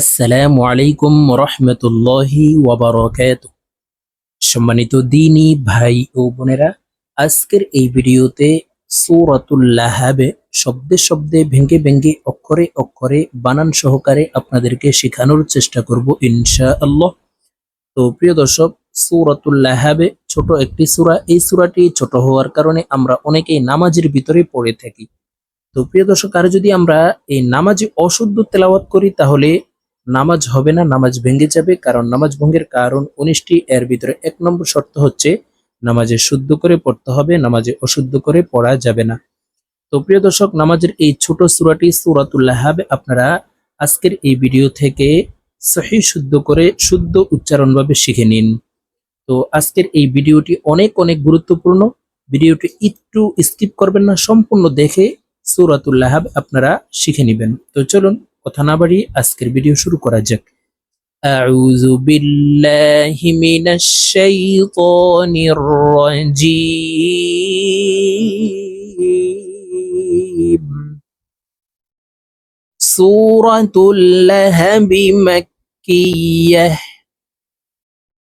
আসসালামু আলাইকুম রহমতুল্লাহি ওয়াবারকাত সম্মানিত দিনী ভাই ও বোনেরা, আজকের এই ভিডিওতে সূরাতুল্লাহাবে শব্দে শব্দে ভেঙ্গে ভেঙ্গে, অক্ষরে অক্ষরে, বানান সহকারে আপনাদেরকে শেখানোর চেষ্টা করব ইনশা আল্লাহ তো প্রিয় দর্শক সূরাতুল্লাহাবে ছোট একটি সূরা, এই সূরাটি ছোট হওয়ার কারণে আমরা অনেকেই নামাজের ভিতরে পড়ে থাকি। তো প্রিয় দর্শক, আর যদি আমরা এই নামাজে অশুদ্ধ তেলাওয়াত করি, তাহলে নামাজ হবে না, নামাজ ভেঙে যাবে, কারণ নামাজ ভঙ্গের কারণ উনিশটি। এর ভিতরে এক নম্বর শর্ত হচ্ছে নামাজে শুদ্ধ করে পড়তে হবে, নামাজে অশুদ্ধ করে পড়া যাবে না। তো প্রিয় দর্শক, নামাজের এই ছোট সুরাটি সুরাতুল্লাহাব আপনারা আজকের এই ভিডিও থেকে সহি শুদ্ধ করে শুদ্ধ উচ্চারণভাবে শিখে নিন। তো আজকের এই ভিডিওটি অনেক অনেক গুরুত্বপূর্ণ। ভিডিওটি একটু স্কিপ করবেন না, সম্পূর্ণ দেখে সুরাতুল্লাহাব আপনারা শিখে নেবেন। তো চলুন কথা না বাড়িয়ে আজকের ভিডিও শুরু করা যাক أعوذ بالله من الشيطان الرجيم سورة اللهب مكية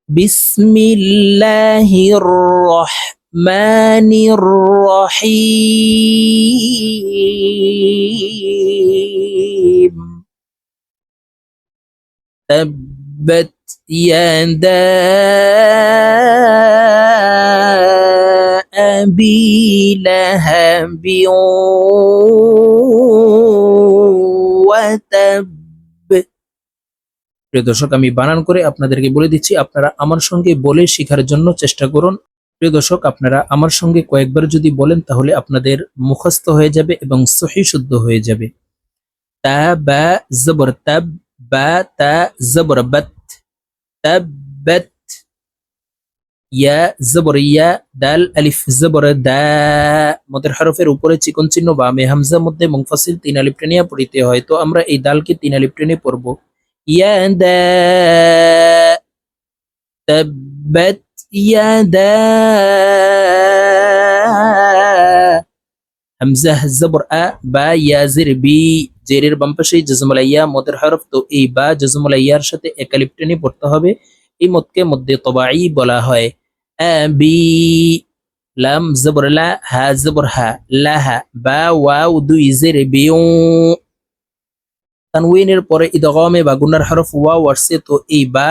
بسم الله الرحمن الرحيم تبت يدا أبي لهب وتب প্রিয় দর্শক আমি বানান করে আপনাদেরকে বলে দিচ্ছি আপনারা আমার সঙ্গে বলে শেখার জন্য চেষ্টা করুন প্রিয় দর্শক আপনারা আমার সঙ্গে কয়েকবার যদি বলেন তাহলে আপনাদের মুখস্থ হয়ে যাবে এবং সহি শুদ্ধ হয়ে যাবে তা বা জবর তাব বা তা জবর বাত তাব্বাত ইয়া জবর ইয়া দাল আলিফ জবর দা মদের হরফের উপরে চিকন চিহ্ন বা মে হামজা মধ্যে মুংফাসিল তিন আলিফ টেনে পড়িতে হয়, তো আমরা এই দালকে তিন আলিফ টেনে পড়ব। ইয়া দা. তাব্বাত ইয়াদা হামজা জবর আ বা ইয়াজির বি জেরের বাম পাশে মদের হরফ তো এই বা জজমুলাইয়ার সাথে একালিপ টেনে পড়তে হবে এই মতকে মধ্যে তবাই বলা হয় বি লাম জবর লা হা জবর হা লাহা বা ওয়াও দুই জের বিউ তানউইনের পরে ইদগমে বা গুন্নার হরফ ওয়াও আসছে তো এই বা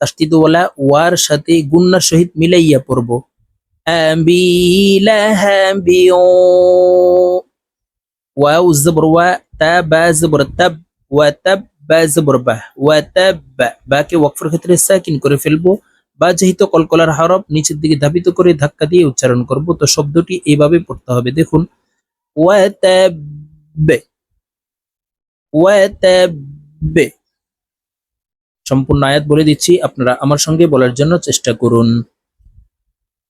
তাস্তিদওয়ালা ওয়ার সাথে গুন্নার সহিত মিলাইয়া পড়ব তাব ওয়া তাব বা জবর বা ওয়া তাব বা বাকে ওয়াকফের ক্ষেত্রে সাকিন করে ফেলব। বা যেহেতু কলকলার হরফ নিচের দিকে ধাবিত করে ধাক্কা দিয়ে উচ্চারণ করব, তো শব্দটি এইভাবে পড়তে হবে। দেখুন ওয়া তাব ওয়া তাব সম্পূর্ণ আয়াত বলে দিচ্ছি, আপনারা আমার সঙ্গে বলার জন্য চেষ্টা করুন।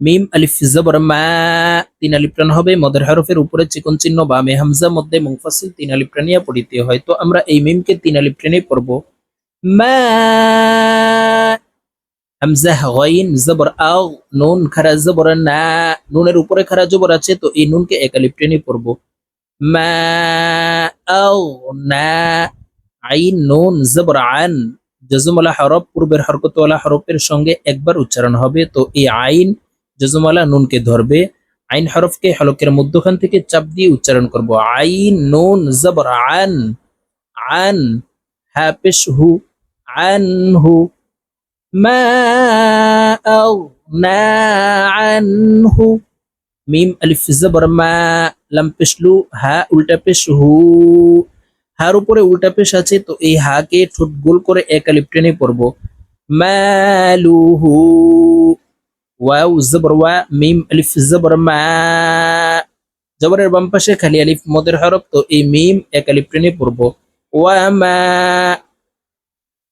মিম আলিফ জবর মা, তিন টান হবে। মদের হরফের উপরে চিকন চিহ্ন বা মে হামজা মধ্যে মুংফাসিল তিন আলিফ টানিয়া পড়িতে হয়। তো আমরা এই মিমকে তিন টেনে পড়ব। মা, হামজা জবর আও, নুন না। নুনের উপরে জবর আছে, তো এই নুনকে পড়ব। আইন, নুন, জবর হরফ, পূর্বের হরকতওয়ালা হরফের সঙ্গে একবার উচ্চারণ হবে। তো এই আইন জজমালা নুনকে ধরবে, আইন হরফকে হলকের মধ্যখান থেকে চাপ দিয়ে উচ্চারণ করব। আইন, নুন, জবর, আন আন হ্যাপেশ হু, আন হু আনহু মিম, আলিফ, জবর, মা, লাম পেশলু হা, উল্টা পেশ, হু। হার উপরে উল্টা পেশ আছে, তো এই হাকে ঠোঁট গোল করে এক আলিপ টেনে পড়ব। হু ওয়াও জবর ওয়া মিম আলিফ জবর মা জবরের বাম পাশে খালি আলিফ মদের হরফ তো এই মিম এক আলিফ টেনে পড়ব ওয়া মা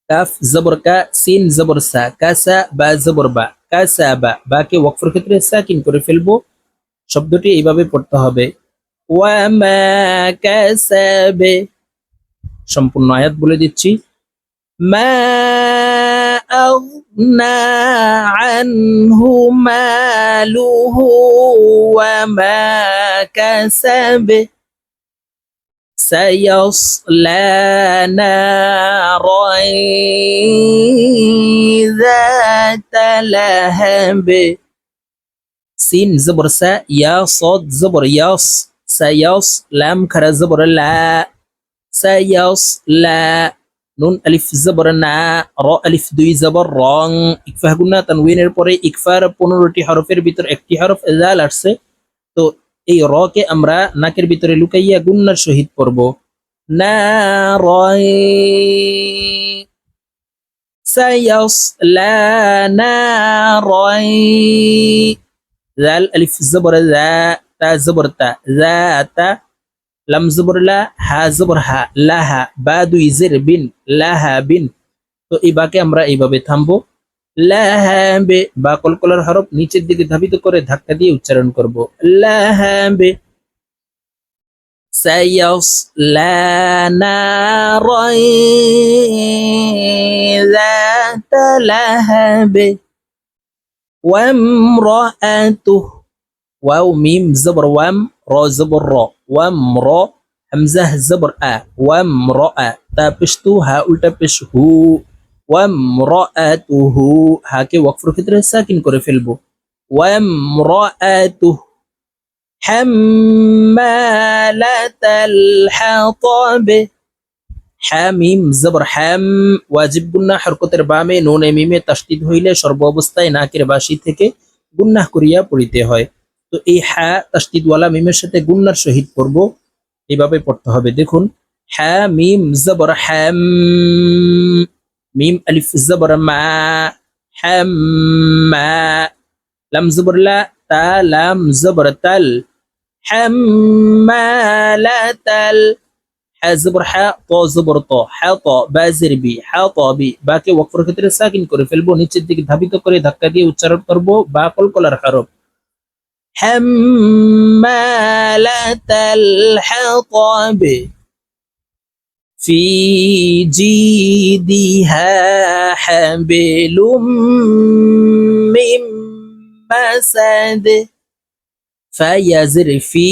কাফ জবর কা সিন জবর সা কাসা বা জবর বা কাসা বা বাকে ওয়াকফের ক্ষেত্রে সাকিন করে ফেলব শব্দটি এইভাবে পড়তে হবে. ওয়ামা কাসাবে সম্পূর্ণ আয়াত বলে দিচ্ছি মা أغنى عنه ماله وما كسب سيصلى نارا ذات لهب. سين زبر سا يا صاد زبر ياس سيص لام كرا زبر لا سيصلى নুন আলিফ জবর না র আলিফ দুই জবর রং ইকফা গুন্না তানউইনের পরে ইকফার পনেরোটি হরফের ভিতর একটি হরফ জাল আসছে তো এই র কে আমরা নাকের ভিতরে লুকাইয়া গুন্নার সহিত পড়ব না রয় سيصلى نارا ذال ألف زبر ذا تا زبر تا ذات লাম জবর লা হা জবর হা লাহা বা দুই জের বিন লাহা বিন তো এই বাকে আমরা এইভাবে থামবো লাহাবে বা কলকলার হরফ নিচের দিকে ধাবিত করে ধাক্কা দিয়ে উচ্চারণ করব লাহাবে سيصلى نارا ذات لهب وامرأته واو ميم زبر وام را زبر را وامرأ همزة زبر أ وامرأة تا پشتو ها উল্টা পেশ হু وامرأته হাকে ওয়াকফের ক্ষেত্রে সাকিন করে ফেলবো وامرأته حمالة الحطب হামিম জবর হাম ওয়াজিব গুন্না হরকতের বামে নুনে মিমে তাসদিদ হইলে সর্ব অবস্থায় নাকের বাসি থেকে গুন্নাহ করিয়া পড়িতে হয় তো এই হ্যাঁ হা তাসদিদওয়ালা মিমের সাথে গুন্নার সহিত পড়ব এইভাবে পড়তে হবে। দেখুন হা মিম, জবর, হ্যাম, মিম, আলিফ, জবর, মা, হ্যাম, মা, লাম, জবর, লা, তা, লাম, জবর, তাল হাম্মালাতাল হা জবর হা ত, জবর, ত হা ত বাজির বি হা ত, বি, বাকে ওয়াকফের ক্ষেত্রে সাকিন করে ফেলব, নিচের দিকে ধাবিত করে ধাক্কা দিয়ে উচ্চারণ করব, বা, কলকলার হরফ। حمالة الحطب في جيدها حبل من مسد ফায়াজের ফি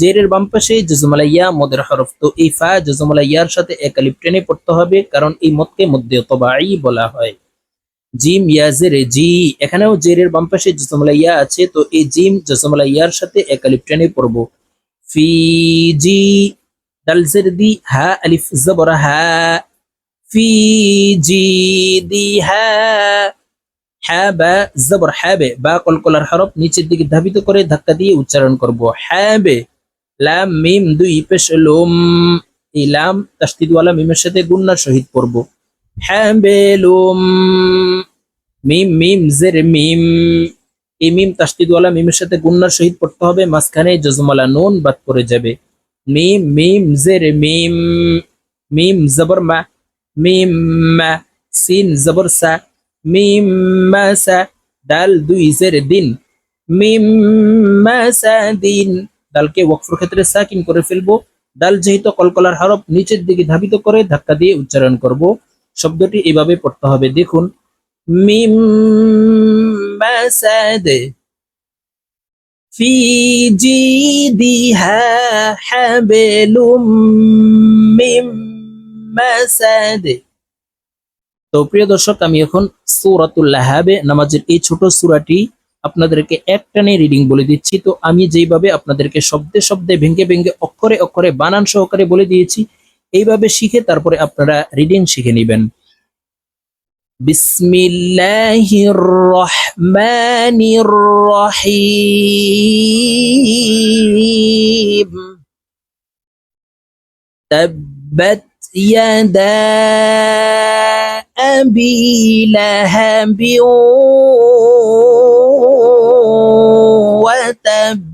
জেরের বাম পাশে জজমালাইয়া মদের হরফ তো এই ফা জজমালাইয়ার সাথে একালিপ টেনে পড়তে হবে কারণ এই মদকে মধ্যে তবাই বলা হয় জিম ইয়াজের জি। এখানেও জেরের বাম পাশে জসমলাইয়া আছে, তো এই জিম জসমলা ইয়ার সাথে একালিপ টেনে পড়ব। ফি, জি দালজের দি, হা, আলিফ, জবর, হা। ফি, জি, দি, হা। হ্যাবা জবর হ্যাবে বা। কলকলার হরফ নিচের দিকে ধাবিত করে ধাক্কা দিয়ে উচ্চারণ করব। হ্যাবে লাম, মিম, দুই, পেশ, লোম। এই লাম তাস্তিদওয়ালা মিমের সাথে গুন্নার শহীদ পড়ব। হ্যাবেলুম মিম মিম, জের, মিম। এই মিম তাসদিদওয়ালা মিমের সাথে গুন্নার সহিত পড়তে হবে, মাঝখানে জজমালা নুন বাদ পড়ে যাবে। মিম মিম, জের, মিম। মিম, জবর, মা। মিম, মা। সিন, জবর, সা। মিম, মা, সা। ডাল দুই, জের, দিন। মিম, মা, সা, দিন। ডালকে ওয়াকফের ক্ষেত্রে সাকিন করে ফেলব। ডাল যেহেতু কলকলার হরফ নিচের দিকে ধাবিত করে, ধাক্কা দিয়ে উচ্চারণ করব। শব্দটি এভাবে পড়তে হবে। দেখুন, মিম মিম তো প্রিয় দর্শক, আমি এখন সুরাতুল্লাহাবে নামাজের এই ছোট সূরাটি আপনাদেরকে একটানে রিডিং বলে দিচ্ছি। তো আমি যেইভাবে আপনাদেরকে শব্দে শব্দে, ভেঙ্গে ভেঙ্গে, অক্ষরে অক্ষরে, বানান সহকারে বলে দিয়েছি এইভাবে শিখে তারপরে আপনারা রিডিং শিখে নেবেন বিসমিল্লাহির রহমানির রহিম تبت يدا أبي لهب وتب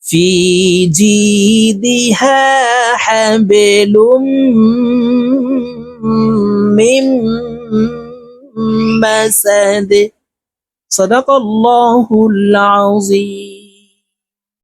في جيدها حبل من مسد. صدق الله العظيم.